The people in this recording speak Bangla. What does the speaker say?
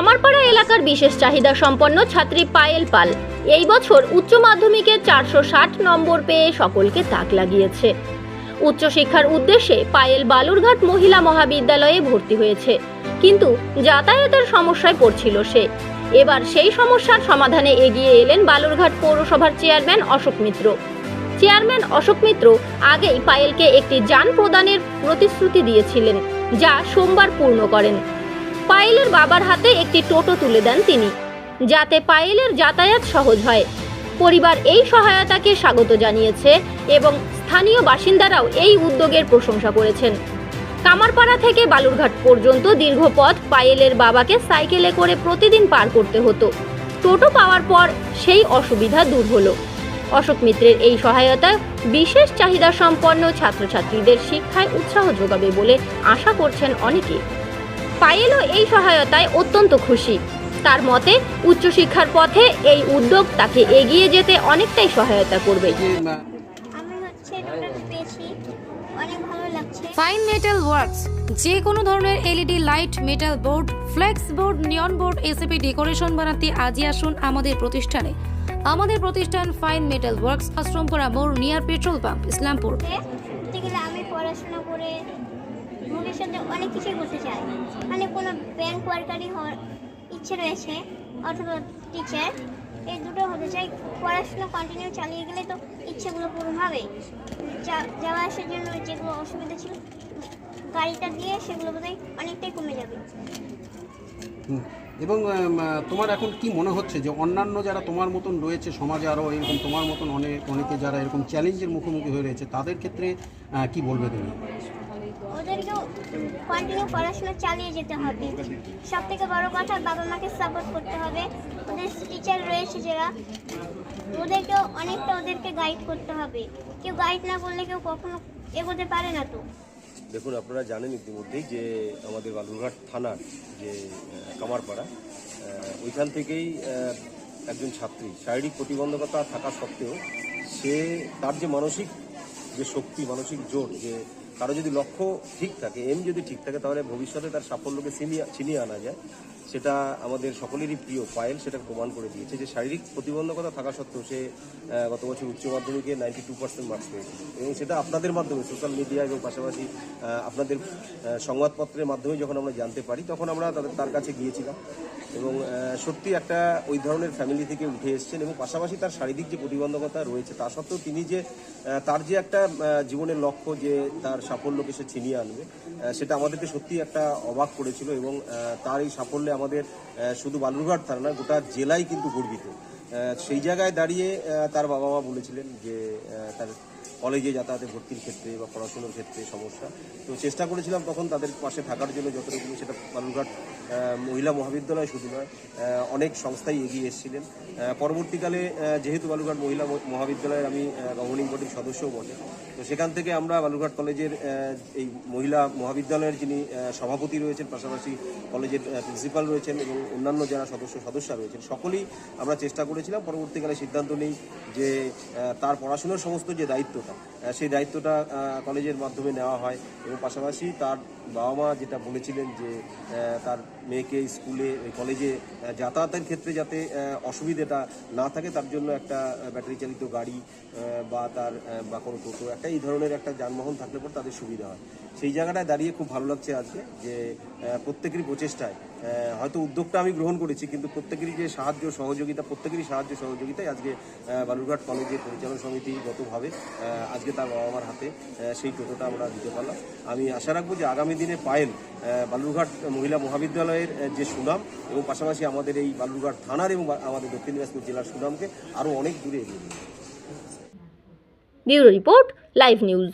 কামারপাড়া এলাকার বিশেষ চাহিদা সম্পন্ন ছাত্রী পায়েল পাল। এই বছর উচ্চ মাধ্যমিকে চারশো ষাট নম্বর পেয়ে সকলকে তাক লাগিয়েছে। উচ্চশিক্ষার উদ্দেশ্যে পায়েল বালুরঘাট মহিলা মহাবিদ্যালয়ে ভর্তি হয়েছে। কিন্তু যাতায়াতের সমস্যায় পড়ছিল সে। এবার সেই সমস্যার সমাধানে এগিয়ে এলেন বালুরঘাট পৌরসভার চেয়ারম্যান অশোক মিত্র। চেয়ারম্যান অশোক মিত্র আগেই পায়েলকে একটি যান প্রদানের প্রতিশ্রুতি দিয়েছিলেন, যা সোমবার পূর্ণ করেন। পায়েলের বাবার হাতে একটি টোটো তুলে দেন তিনি, যাতে পায়েলের যাতায়াত সহজ হয়। পরিবার এই সহায়তাকে স্বাগত জানিয়েছে এবং স্থানীয় বাসিন্দারাও এই উদ্যোগের প্রশংসা করেছেন। কামারপাড়া থেকে বালুরঘাট পর্যন্ত দীর্ঘ পথ পায়েলের বাবাকে সাইকেলে করে প্রতিদিন পার করতে হতো। টোটো পাওয়ার পর সেই অসুবিধা দূর হলো। অশোক মিত্রের এই সহায়তা বিশেষ চাহিদা সম্পন্ন ছাত্রছাত্রীদের শিক্ষায় উৎসাহ যোগাবে বলে আশা করছেন অনেকে। পায়েলও এই সহায়তায় অত্যন্ত খুশি। তার মতে উচ্চশিক্ষার পথে এই উদ্যোগ তাকে এগিয়ে যেতে অনেকটাই সহায়তা করবে। যে আহ, আমি হচ্ছে টোটাল পেয়েছি অনেক ভালো লাগছে। ফাইন মেটাল ওয়ার্কস যে কোনো ধরনের LED light metal board flex board neon board ACP decoration বানাতে আজই আসুন আমাদের প্রতিষ্ঠানে। আমাদের প্রতিষ্ঠান ফাইন মেটাল ওয়ার্কস আশ্রমপুরা মোড় নিয়ার পেট্রোল পাম্প ইসলামপুর। আমি পড়াশোনা করে ভবিষ্যতে অনেক কিছুই করতে চাই। মানে কোনো ব্যাংক ওয়ার্কারই হওয়ার ইচ্ছে রয়েছে, অথবা টিচার এই দুটো হতে চাই। পড়াশোনা কন্টিনিউ চালিয়ে গেলে তো ইচ্ছেগুলো পূরণ হবে। যাওয়া আসার জন্য যেগুলো অসুবিধা ছিল, গাড়িটা দিয়ে সেগুলো বোধহয় অনেকটাই কমে যাবে। এবং তোমার এখন কি মনে হচ্ছে যে অন্যান্য যারা তোমার মতন রয়েছে সমাজে আরও এরকম তোমার মতন অনেক, অনেকে যারা এরকম চ্যালেঞ্জের মুখোমুখি হয়ে রয়েছে, তাদের ক্ষেত্রে কি বলবে তুমি? ওদেরকেও কন্টিনিউ পড়াশোনা চালিয়ে যেতে হবে। সব থেকে বড় কথা বাবা মাকে সাপোর্ট করতে হবে। ওদের টিচার রয়েছে যারা, ওদেরকেও অনেকটা ওদেরকে গাইড করতে হবে। কেউ গাইড না করলে কেউ কখনো এগোতে পারে না তো। দেখুন, আপনারা জানেন ইতিমধ্যেই যে আমাদের বালুরঘাট থানার যে কামারপাড়া ওইখান থেকেই একজন ছাত্রী, শারীরিক প্রতিবন্ধকতা থাকা সত্ত্বেও সে তার যে মানসিক যে শক্তি, মানসিক জোর, যে কারও যদি লক্ষ্য ঠিক থাকে এম যদি ঠিক থাকে, তাহলে ভবিষ্যতে তার সাফল্যকে ছিনিয়ে আনা যায়। সেটা আমাদের সকলেরই প্রিয় পায়েল সেটা প্রমাণ করে দিয়েছে যে শারীরিক প্রতিবন্ধকতা থাকা সত্ত্বেও সে গত বছর উচ্চ মাধ্যমিকে নাইনটি টু পার্সেন্ট মার্কস পেয়েছে। এবং সেটা আপনাদের মাধ্যমে সোশ্যাল মিডিয়া এবং পাশাপাশি আপনাদের সংবাদপত্রের মাধ্যমে যখন আমরা জানতে পারি, তখন আমরা তাদের, তার কাছে গিয়েছিলাম। এবং সত্যি একটা ওই ধরনের ফ্যামিলি থেকে উঠে এসেছেন এবং পাশাপাশি তার শারীরিক যে প্রতিবন্ধকতা রয়েছে, তা সত্ত্বেও তিনি যে তার যে একটা জীবনের লক্ষ্য যে তার সাফল্যকে সে ছিনিয়ে আনবে সেটা আমাদেরকে সত্যি একটা অবাক করেছিল এবং তার এই সাফল্যে আমাদের শুধু বালুরঘাট থানা না গোটা জেলাই কিন্তু গর্বিত। সেই জায়গায় দাঁড়িয়ে তার বাবা মা বলেছিলেন যে তার কলেজে যাতায়াতে ভর্তির ক্ষেত্রে বা পড়াশোনার ক্ষেত্রে সমস্যা। তো চেষ্টা করেছিলাম তখন তাদের পাশে থাকার জন্য যতটুকু সেটা বালুরঘাট মহিলা মহাবিদ্যালয় শুধু নয় অনেক সংস্থাই এগিয়ে এসেছিলেন। পরবর্তীকালে যেহেতু বালুরঘাট মহিলা মহাবিদ্যালয়ের আমি গভর্নিং বডির সদস্যও বটে তো সেখান থেকে আমরা বালুরঘাট কলেজের এই মহিলা মহাবিদ্যালয়ের যিনি সভাপতি রয়েছেন পাশাপাশি কলেজের প্রিন্সিপাল রয়েছেন এবং অন্যান্য যারা সদস্য সদস্যা রয়েছেন সকলেই আমরা চেষ্টা করেছিলাম। পরবর্তীকালে সিদ্ধান্ত নেই যে তার পড়াশোনার সমস্ত যে দায়িত্বটা আহ, সেই দায়িত্বটা কলেজের মাধ্যমে নেওয়া হয় এবং পাশাপাশি তার বাবা মা যেটা বলেছিলেন যে তার মেয়েকে স্কুলে, কলেজে যাতায়াতের ক্ষেত্রে যাতে অসুবিধাটা না থাকে, তার জন্য একটা ব্যাটারি চালিত গাড়ি বা তার বা কোনো টোটো, একটা এই ধরনের একটা যানবাহন থাকলে পর তাদের সুবিধা হয়। সেই জায়গাটায় দাঁড়িয়ে খুব ভালো লাগছে আজকে যে প্রত্যেকেরই প্রচেষ্টায় হয়তো উদ্যোগটা আমি গ্রহণ করেছি, কিন্তু প্রত্যেকেরই যে সাহায্য, সহযোগিতা, প্রত্যেকেরই সাহায্য সহযোগিতায় আজকে বালুরঘাট কলেজের পরিচালন সমিতি গতভাবে আজকে তার বাবা মার হাতে সেই টোটোটা আমরা দিতে পারলাম। আমি আশা রাখব যে আগামী দিনে পায়েল বালুরঘাট মহিলা মহাবিদ্যালয়ের যে সুনাম এবং পাশাপাশি আমাদের এই বালুরঘাট থানার এবং আমাদের দক্ষিণ দিনাজপুর জেলার সুনামকে আরও অনেক দূরে এগিয়ে নিয়ে রিপোর্ট, লাইভ নিউজ।